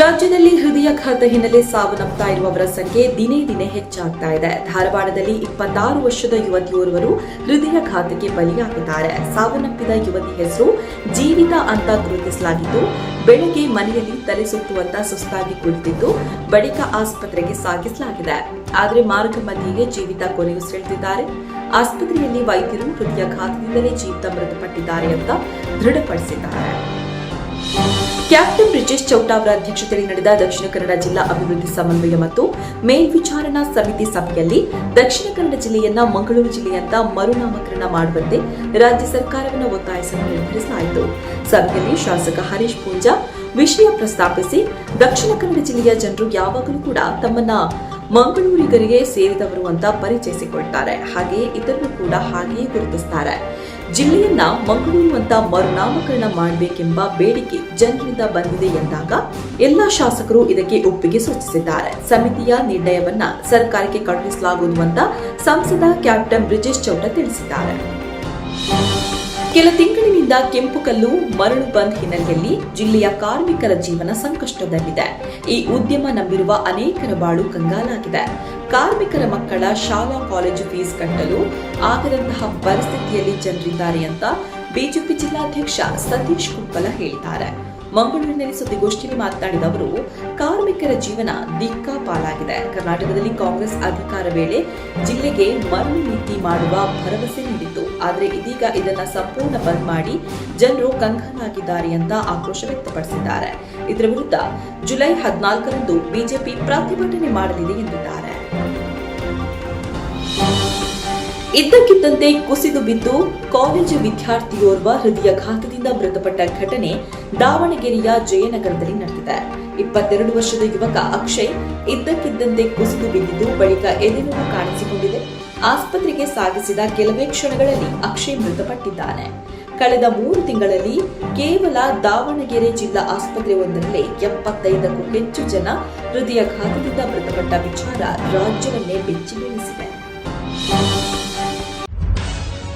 ರಾಜ್ಯದಲ್ಲಿ ಹೃದಯಾಘಾತ ಹಿನ್ನೆಲೆ ಸಾವನ್ನಪ್ತಾ ಇರುವವರ ಸಂಖ್ಯೆ ದಿನೇ ದಿನೇ ಹೆಚ್ಚಾಗ್ತಾ ಇದೆ. ಧಾರವಾಡದಲ್ಲಿ ಇಪ್ಪತ್ತಾರು ವರ್ಷದ ಯುವತಿಯೋರ್ವರು ಹೃದಯಾಘಾತಕ್ಕೆ ಬಲಿಯಾಗಿದ್ದಾರೆ. ಸಾವನ್ನಪ್ಪಿದ ಯುವತಿ ಹೆಸರು ಜೀವಿತ ಅಂತ ಗುರುತಿಸಲಾಗಿದ್ದು, ಬೆಳಗ್ಗೆ ಮನೆಯಲ್ಲಿ ತಲೆ ಸುತ್ತುವಂತ ಸುಸ್ತಾಗಿ ಕುಳಿತಿದ್ದು, ಬಳಿಕ ಆಸ್ಪತ್ರೆಗೆ ಸಾಗಿಸಲಾಗಿದೆ. ಆದರೆ ಮಾರ್ಗ ಮಧ್ಯೆಯೇ ಜೀವಿತ ಕೊನೆಯುಸಿರೆಳೆದಿದ್ದಾರೆ ಆಸ್ಪತ್ರೆಯಲ್ಲಿ ವೈದ್ಯರು ಹೃದಯಾಘಾತದಿಂದಲೇ ಜೀವಿತ ಮೃತಪಟ್ಟಿದ್ದಾರೆ ಅಂತ ದೃಢಪಡಿಸಿದ್ದಾರೆ. ಕ್ಯಾಪ್ಟನ್ ಬ್ರಿಜೇಶ್ ಚೌಟ ಅವರ ಅಧ್ಯಕ್ಷತೆಯಲ್ಲಿ ನಡೆದ ದಕ್ಷಿಣ ಕನ್ನಡ ಜಿಲ್ಲಾ ಅಭಿವೃದ್ಧಿ ಸಮನ್ವಯ ಮತ್ತು ಮೇಲ್ವಿಚಾರಣಾ ಸಮಿತಿ ಸಭೆಯಲ್ಲಿ ದಕ್ಷಿಣ ಕನ್ನಡ ಜಿಲ್ಲೆಯನ್ನ ಮಂಗಳೂರು ಜಿಲ್ಲೆಯಂತ ಮರುನಾಮಕರಣ ಮಾಡುವಂತೆ ರಾಜ್ಯ ಸರ್ಕಾರವನ್ನು ಒತ್ತಾಯಿಸಲು ನಿರ್ಧರಿಸಲಾಯಿತು. ಸಭೆಯಲ್ಲಿ ಶಾಸಕ ಹರೀಶ್ ಪೂಂಜಾ ವಿಷಯ ಪ್ರಸ್ತಾಪಿಸಿ, ದಕ್ಷಿಣ ಕನ್ನಡ ಜಿಲ್ಲೆಯ ಜನರು ಯಾವಾಗಲೂ ಕೂಡ ತಮ್ಮನ್ನ ಮಂಗಳೂರಿಗರಿಗೆ ಸೇರಿದವರು ಅಂತ ಪರಿಚಯಿಸಿಕೊಳ್ತಾರೆ. ಹಾಗೆಯೇ ಇದನ್ನು ಕೂಡ ಹಾಗೆಯೇ ಗುರುತಿಸ್ತಾರೆ. ಜಿಲ್ಲೆಯನ್ನ ಮಂಗಳೂರು ಅಂತ ಮರುನಾಮಕರಣ ಮಾಡಬೇಕೆಂಬ ಬೇಡಿಕೆ ಜನರಿಂದ ಬಂದಿದೆ ಎಂದಾಗ ಎಲ್ಲಾ ಶಾಸಕರು ಇದಕ್ಕೆ ಒಪ್ಪಿಗೆ ಸೂಚಿಸಿದ್ದಾರೆ. ಸಮಿತಿಯ ನಿರ್ಣಯವನ್ನ ಸರ್ಕಾರಕ್ಕೆ ಕಳುಹಿಸಲಾಗುವುದು ಅಂತ ಸಂಸದ ಕ್ಯಾಪ್ಟನ್ ಬ್ರಿಜೇಶ್ ಚೌಟ ತಿಳಿಸಿದ್ದಾರೆ. ಕೆಲ ತಿಂಗಳಿನಿಂದ ಕೆಂಪು ಕಲ್ಲು ಮರಳು ಬಂದ್ ಹಿನ್ನೆಲೆಯಲ್ಲಿ ಜಿಲ್ಲೆಯ ಕಾರ್ಮಿಕರ ಜೀವನ ಸಂಕಷ್ಟದಲ್ಲಿದೆ. ಈ ಉದ್ಯಮ ನಂಬಿರುವ ಅನೇಕರ ಬಾಳು ಕಂಗಾಲಾಗಿದೆ. ಕಾರ್ಮಿಕರ ಮಕ್ಕಳ ಶಾಲಾ ಕಾಲೇಜು ಫೀಸ್ ಕಟ್ಟಲು ಆಗದಂತಹ ಪರಿಸ್ಥಿತಿಯಲ್ಲಿ ಜನರಿದ್ದಾರೆ ಅಂತ ಬಿಜೆಪಿ ಜಿಲ್ಲಾಧ್ಯಕ್ಷ ಸತೀಶ್ ಕುಪ್ಪಲ ಹೇಳಿದ್ದಾರೆ ಮಂಗಳೂರಿನಲ್ಲಿ ಸುದ್ದಿಗೋಷ್ಠಿಯಲ್ಲಿ ಮಾತನಾಡಿದ ಅವರು, ಕಾರ್ಮಿಕರ ಜೀವನ ದಿಕ್ಕಾಪಾಲಾಗಿದೆ. ಕರ್ನಾಟಕದಲ್ಲಿ ಕಾಂಗ್ರೆಸ್ ಅಧಿಕಾರ ವೇಳೆ ಜಿಲ್ಲೆಗೆ ಮರಳು ನೀತಿ ಮಾಡುವ ಭರವಸೆ ನೀಡಿತ್ತು. ಆದರೆ ಇದೀಗ ಇದನ್ನ ಸಂಪೂರ್ಣ ಬಂದ್ ಮಾಡಿ ಜನರು ಕಂಗಾಲಾಗಿದ್ದಾರೆ ಅಂತ ಆಕ್ರೋಶ ವ್ಯಕ್ತಪಡಿಸಿದ್ದಾರೆ. ಇದರ ವಿರುದ್ಧ ಜುಲೈ ಹದಿನಾಲ್ಕರಂದು ಬಿಜೆಪಿ ಪ್ರತಿಭಟನೆ ಮಾಡಲಿದೆ ಎಂದಿದ್ದಾರೆ. ಇದ್ದಕ್ಕಿದ್ದಂತೆ ಕುಸಿದು ಬಿದ್ದು ಕಾಲೇಜು ವಿದ್ಯಾರ್ಥಿಯೋರ್ವ ಹೃದಯಾಘಾತದಿಂದ ಮೃತಪಟ್ಟ ಘಟನೆ ದಾವಣಗೆರೆಯ ಜಯನಗರದಲ್ಲಿ ನಡೆದಿದೆ. ಇಪ್ಪತ್ತೆರಡು ವರ್ಷದ ಯುವಕ ಅಕ್ಷಯ್ ಇದ್ದಕ್ಕಿದ್ದಂತೆ ಕುಸಿದು ಬಿದ್ದಿದ್ದು ಬಳಿಕ ಎದೆನೋವು ಕಾಣಿಸಿಕೊಂಡಿದೆ. ಆಸ್ಪತ್ರೆಗೆ ಸಾಗಿಸಿದ ಕೆಲವೇ ಕ್ಷಣಗಳಲ್ಲಿ ಅಕ್ಷಯ್ ಮೃತಪಟ್ಟಿದ್ದಾನೆ. ಕಳೆದ ಮೂರು ತಿಂಗಳಲ್ಲಿ ಕೇವಲ ದಾವಣಗೆರೆ ಜಿಲ್ಲಾ ಆಸ್ಪತ್ರೆ ಒಂದರಲ್ಲಿ ಎಪ್ಪತ್ತೈದಕ್ಕೂ ಹೆಚ್ಚು ಜನ ಹೃದಯಾಘಾತದಿಂದ ಮೃತಪಟ್ಟ ವಿಚಾರ ರಾಜ್ಯವನ್ನೇ ಬೆಚ್ಚಿ ಬೀಳಿಸಿದೆ